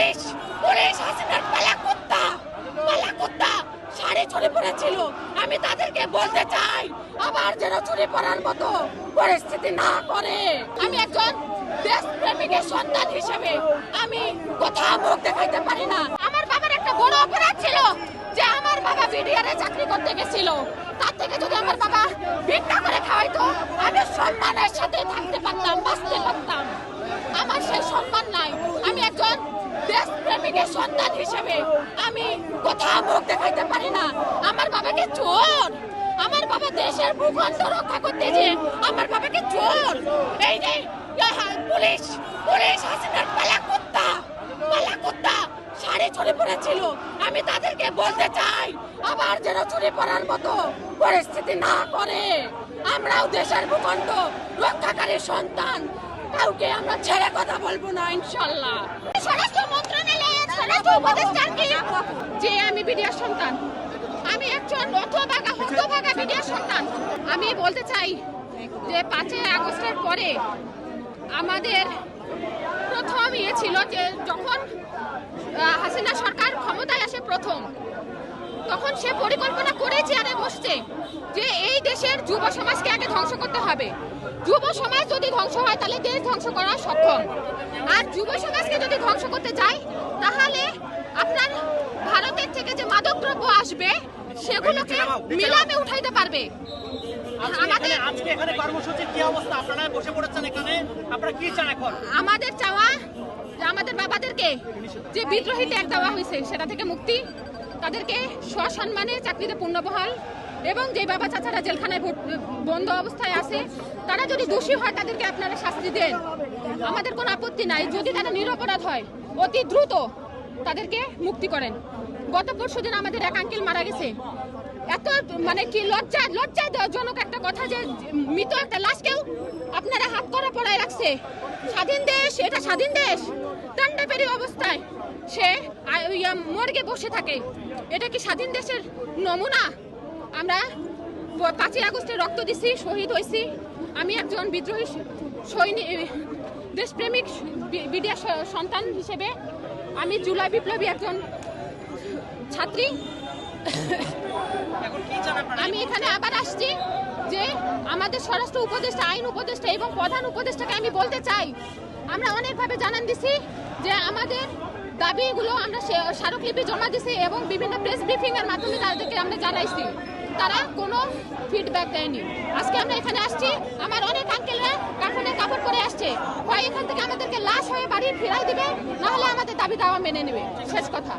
Police police হাসিনার পালা কুত্তা পালা কুত্তা শাড়ি ছড়ে পড়েছিল। আমি তাদেরকে বলতে চাই, আবার যেন ছড়ে পড়ার মতো পরিস্থিতি না করে আমি একজন দেশ প্রেমিকের সন্তান হিসেবে আমি কোথাও মুখ দেখাইতে পারি না। আমার বাবার একটা বড় অপরাধ ছিল যে আমার বাবা বিডিআরে চাকরি করতে গেছিল। তার থেকে যদি আমার বাবা ভিক্ষা করে খাওয়াইতো আমি সম্মানের সাথে থাকতে পারতাম বাঁচতে পারতাম আমার সেই সম্মান নাই আমি একজন দেশ প্রেমিকের সন্তান হিসেবে আমি কোথাও মুখ দেখাইতে পারি না। আমার বাবাকে চোর! আমার বাবা দেশের ভূখণ্ড রক্ষা করতে যে আমার বাবাকে চোর! এই যে পুলিশ পুলিশ হাসিনার পালা কুত্তা পালা কুত্তা শাড়ি ছড়ে পড়েছিল আমি তাদেরকে বলতে চাই, আবার যেন ছড়ে পড়ার মতো পরিস্থিতি না করে। আমরাও দেশের ভূখণ্ড রক্ষাকারী সন্তান, কাউকে আমরা ছেড়ে কথা বলব না, ইনশাল্লাহ মন্ত্রণালয়ের স্বরাষ্ট্র উপদেষ্টার কি যে আমি বিডিআর সন্তান। আমি একজন হতভাগা হতভাগা বিডিআর সন্তান। আমি বলতে চাই যে পাঁচই আগস্টের পরে আমাদের প্রথম ইয়ে ছিল যে যখন হাসিনা সরকার ক্ষমতায় আসে প্রথম, তখন সে পরিকল্পনা করে চেয়ারে বসছে যে যুব সমাজকে আগে ধ্বংস করতে হবে। যুব সমাজ যদি ধ্বংস হয় তাহলে দেশ ধ্বংস করা সক্ষম? আর যুব সমাজকে যদি ধ্বংস করতে চাই তাহলে আপনার ভারতের থেকে যে মাদক দ্রব্য আসবে সেগুলোকে মিলামে উঠাইতে পারবে। আমাদের চাওয়া আমাদের বাবাদেরকে যে বিদ্রোহী ত্যাগ দেওয়া হয়েছে সেটা থেকে মুক্তি। তাদেরকে সসম্মানে চাকরিতে পুনর্বহাল এবং যে বাবা চাচারা জেলখানায় বন্ধ অবস্থায় আছে, তারা যদি দোষী হয়, তাদেরকে আপনারা শাস্তি দেন। আমাদের কোনো আপত্তি নাই। যদি তারা নিরপরাধ হয়, অতি দ্রুত তাদেরকে মুক্তি করেন। গত পরশু দিন আমাদের এক আঙ্কেল মারা গেছে। এত মানে কি লজ্জা লজ্জা জনক একটা কথা যে, মৃত একটা লাশকেও আপনারা হাত করা পড়ায় রাখছে। স্বাধীন দেশ, এটা স্বাধীন দেশ। টান্ডাপেরি অবস্থায় সে মর্গে বসে থাকে। এটা কি স্বাধীন দেশের নমুনা? আমরা পাঁচই আগস্টে রক্ত দিছি শহীদ হয়েছি আমি একজন বিদ্রোহী সৈনিক দেশপ্রেমিক বিডিআর সন্তান হিসেবে আমি জুলাই বিপ্লবী একজন ছাত্রী। আমি এখানে আবার আসছি যে আমাদের স্বরাষ্ট্র উপদেষ্টা আইন উপদেষ্টা এবং প্রধান উপদেষ্টাকে আমি বলতে চাই। আমরা অনেকভাবে জানান দিছি যে আমাদের দাবিগুলো আমরা স্মারকলিপি জমা দিছি এবং বিভিন্ন প্রেস ব্রিফিংয়ের মাধ্যমে তাদেরকে আমরা জানাইছি। তারা কোনো ফিডব্যাক দেয়নি। আজকে আমরা এখানে আসছি, আমার অনেক আঙ্কেলরা কাফনে কাপড় পরে আসছে। হয় এখান থেকে আমাদেরকে লাশ হয়ে বাড়ি ফেরাই দিবে নাহলে আমাদের দাবি দাওয়া মেনে নেবে। শেষ কথা।